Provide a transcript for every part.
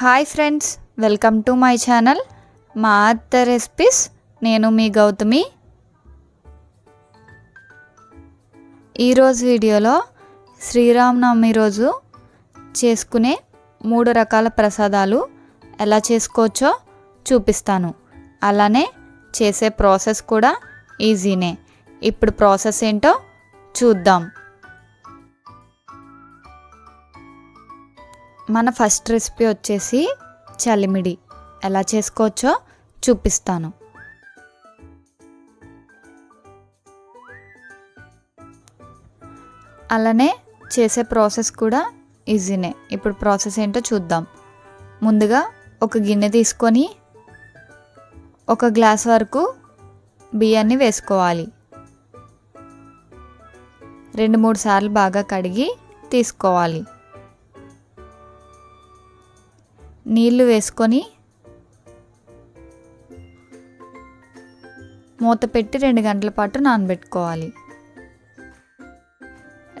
Hi friends welcome to my channel. మా అత్త recipes నేను మీ గౌతమి. ఈరోజు వీడియోలో శ్రీరామనవమి రోజు చేసుకునే మూడు రకాల ప్రసాదాలు ఎలా చేసుకోవచ్చో చూపిస్తాను. అలానే చేసే ప్రాసెస్ కూడా ఈజీనే. ఇప్పుడు ప్రాసెస్ ఏంటో చూద్దాం. మన ఫస్ట్ రెసిపీ వచ్చేసి చలిమిడి. ఎలా చేసుకోవచ్చో చూపిస్తాను. అలానే చేసే ప్రాసెస్ కూడా ఈజీనే. ఇప్పుడు ప్రాసెస్ ఏంటో చూద్దాం. ముందుగా ఒక గిన్నె తీసుకొని ఒక గ్లాస్ వరకు బియ్యాన్ని వేసుకోవాలి. రెండు మూడు సార్లు బాగా కడిగి తీసుకోవాలి. నీళ్ళు వేసుకొని మూత పెట్టి రెండు గంటల పాటు నానబెట్టుకోవాలి.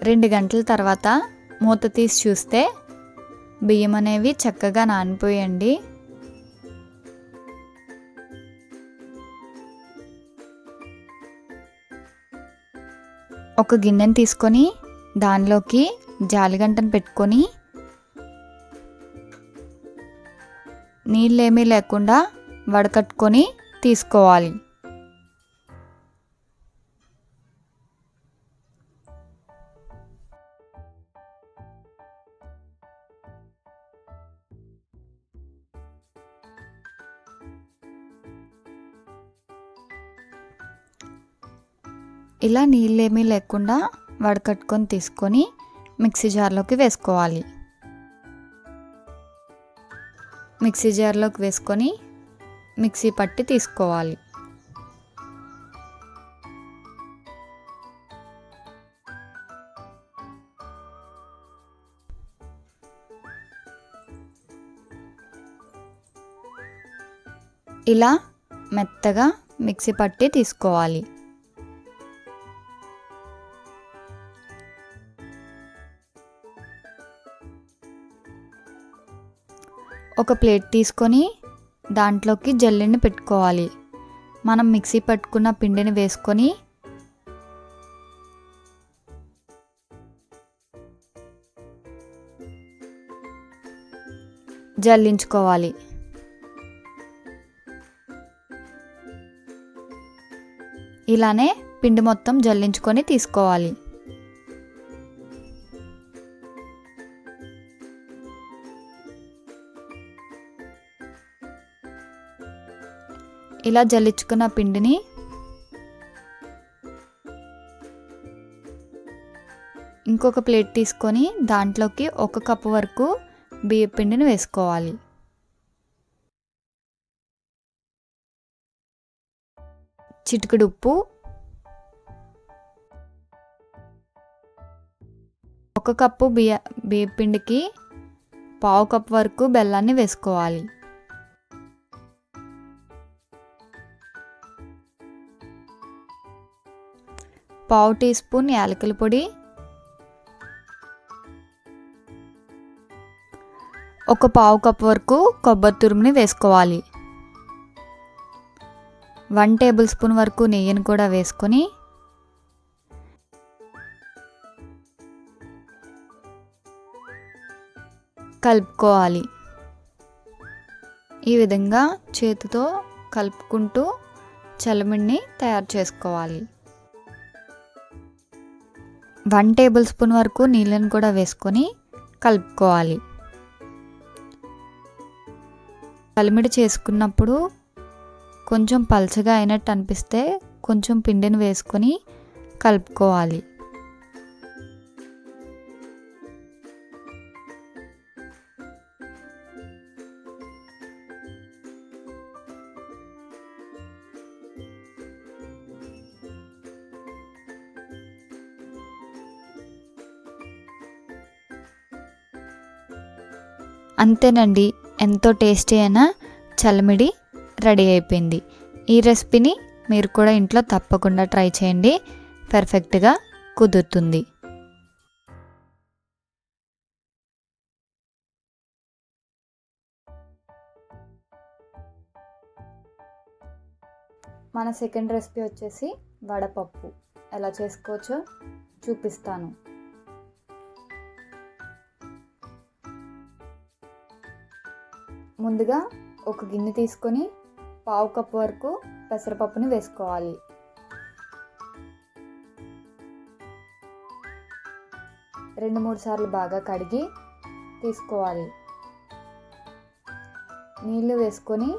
రెండు గంటల తర్వాత మూత తీసి చూస్తే బియ్యం అనేవి చక్కగా నానిపోయండి. ఒక గిన్నెని తీసుకొని దానిలోకి జాలిగంటను పెట్టుకొని నీళ్ళేమీ లేకుండా వడకట్టుకొని తీసుకోవాలి. ఇలా నీళ్ళేమీ లేకుండా వడకట్టుకొని తీసుకొని మిక్సీ జార్లోకి వేసుకోవాలి. మిక్సీ జార్లోకి వేసుకొని మిక్సీ పట్టి తీసుకోవాలి. ఇలా మెత్తగా మిక్సీ పట్టి తీసుకోవాలి. ఒక ప్లేట్ తీసుకొని దాంట్లోకి జల్లెని పెట్టుకోవాలి. మనం మిక్సీ పట్టుకున్న పిండిని వేసుకొని జల్లించుకోవాలి. ఇలానే పిండి మొత్తం జల్లించుకొని తీసుకోవాలి. ఇలా జల్లించుకున్న పిండిని ఇంకొక ప్లేట్ తీసుకొని దాంట్లోకి ఒక కప్పు వరకు బియ్య పిండిని వేసుకోవాలి. చిటికెడు ఉప్పు ఒక కప్పు బియ్య బియ్య పిండికి పావు కప్పు వరకు బెల్లాన్ని వేసుకోవాలి. పావు టీ స్పూన్ యాలకుల పొడి. ఒక పావు కప్ వరకు కొబ్బరి తురుముని వేసుకోవాలి. వన్ టేబుల్ స్పూన్ వరకు నెయ్యిని కూడా వేసుకొని. కలుపుకోవాలి. ఈ విధంగా చేతితో కలుపుకుంటూ చలమిడిని తయారు చేసుకోవాలి. వన్ టేబుల్ స్పూన్ వరకు నీళ్ళని కూడా వేసుకొని కలుపుకోవాలి. కలిమిడి చేసుకున్నప్పుడు కొంచెం పలచగా అయినట్టు అనిపిస్తే కొంచెం పిండిని వేసుకొని కలుపుకోవాలి. అంతేనండి ఎంతో టేస్టీ అయిన చల్లమిడి రెడీ అయిపోయింది. ఈ రెసిపీని మీరు కూడా ఇంట్లో తప్పకుండా ట్రై చేయండి పర్ఫెక్ట్గా కుదురుతుంది. మన సెకండ్ రెసిపీ వచ్చేసి వడపప్పు. ఎలా చేసుకోవచ్చో చూపిస్తాను. ముందుగా ఒక గిన్నె తీసుకొని పావు కప్పు వరకు పెసరపప్పుని వేసుకోవాలి. రెండు మూడు సార్లు బాగా కడిగి తీసుకోవాలి. నీళ్ళు వేసుకొని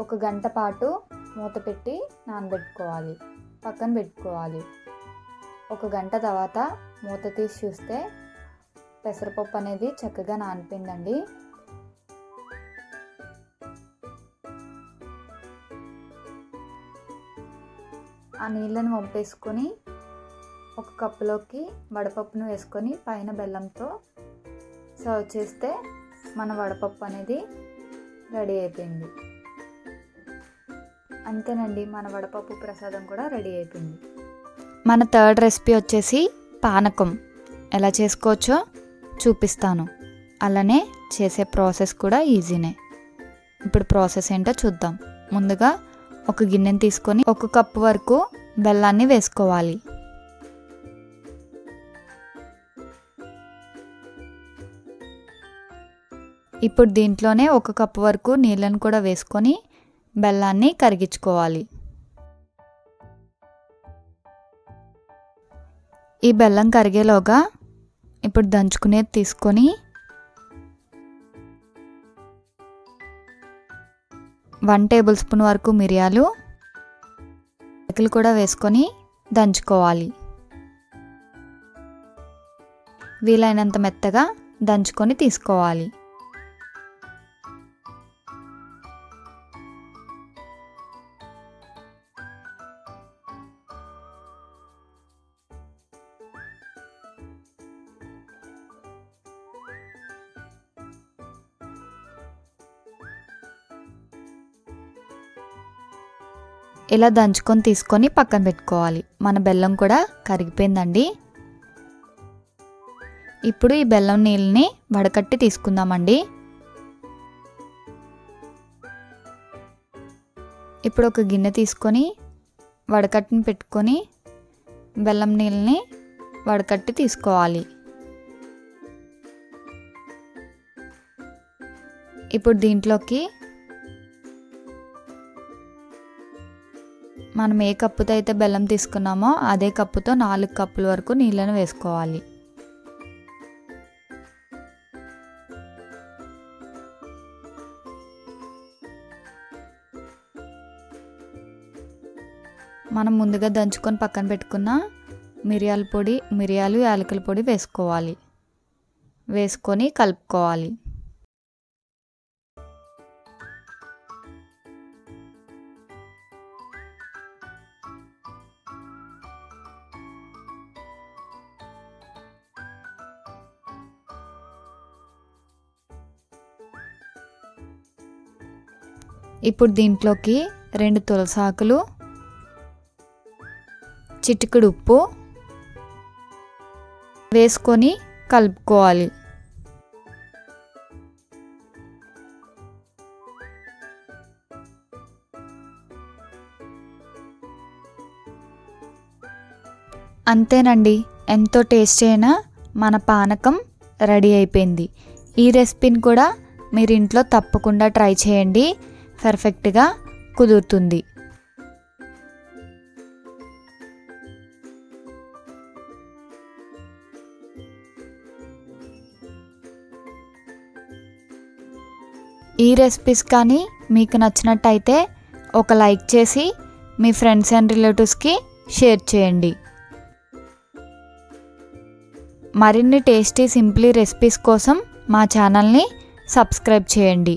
ఒక గంట పాటు మూత పెట్టి నానబెట్టుకోవాలి. పక్కన పెట్టుకోవాలి. ఒక గంట తర్వాత మూత తీసి చూస్తే పెసరపప్పు అనేది చక్కగా నానిపోయిందండి. ఆ నీళ్ళని వంపేసుకొని ఒక కప్పులోకి వడపప్పును వేసుకొని పైన బెల్లంతో సర్వ్ చేస్తే మన వడపప్పు అనేది రెడీ అయిపోయింది. అంతేనండి మన వడపప్పు ప్రసాదం కూడా రెడీ అయిపోయింది. మన థర్డ్ రెసిపీ వచ్చేసి పానకం. ఎలా చేసుకోవచ్చో చూపిస్తాను. అలానే చేసే ప్రాసెస్ కూడా ఈజీనే. ఇప్పుడు ప్రాసెస్ ఏంటో చూద్దాం. ముందుగా ఒక గిన్నెని తీసుకొని ఒక కప్పు వరకు బెల్లాన్ని వేసుకోవాలి. ఇప్పుడు దీంట్లోనే ఒక కప్పు వరకు నీళ్ళను కూడా వేసుకొని బెల్లాన్ని కరిగించుకోవాలి. ఈ బెల్లం కరిగేలోగా ఇప్పుడు దంచుకునేది తీసుకొని వన్ టేబుల్ స్పూన్ వరకు మిరియాలు అరకులు కూడా వేసుకొని దంచుకోవాలి. వీలైనంత మెత్తగా దంచుకొని తీసుకోవాలి. ఇలా దంచుకొని తీసుకొని పక్కన పెట్టుకోవాలి. మన బెల్లం కూడా కరిగిపోయిందండి. ఇప్పుడు ఈ బెల్లం నీళ్ళని వడకట్టి తీసుకుందామండి. ఇప్పుడు ఒక గిన్నె తీసుకొని వడకట్టిని పెట్టుకొని బెల్లం నీళ్ళని వడకట్టి తీసుకోవాలి. ఇప్పుడు దీంట్లోకి మనం ఏ కప్పుతో అయితే బెల్లం తీసుకున్నామో అదే కప్పుతో నాలుగు కప్పుల వరకు నీళ్ళను వేసుకోవాలి. మనం ముందుగా దంచుకొని పక్కన పెట్టుకున్న మిరియాల పొడి మిరియాలు యాలకుల పొడి వేసుకోవాలి. వేసుకొని కలుపుకోవాలి. ఇప్పుడు దీంట్లోకి రెండు తులసాకులు చిటికెడు ఉప్పు వేసుకొని కలుపుకోవాలి. అంతేనండి ఎంతో టేస్టీ అయినా మన పానకం రెడీ అయిపోయింది. ఈ రెసిపీని కూడా మీరు ఇంట్లో తప్పకుండా ట్రై చేయండి. పర్ఫెక్ట్గా కుదురుతుంది. ఈ రెసిపీస్ కానీ మీకు నచ్చినట్టయితే ఒక లైక్ చేసి మీ ఫ్రెండ్స్ అండ్ రిలేటివ్స్కి షేర్ చేయండి. మరిన్ని టేస్టీ సింప్లీ రెసిపీస్ కోసం మా ఛానల్ని సబ్స్క్రైబ్ చేయండి.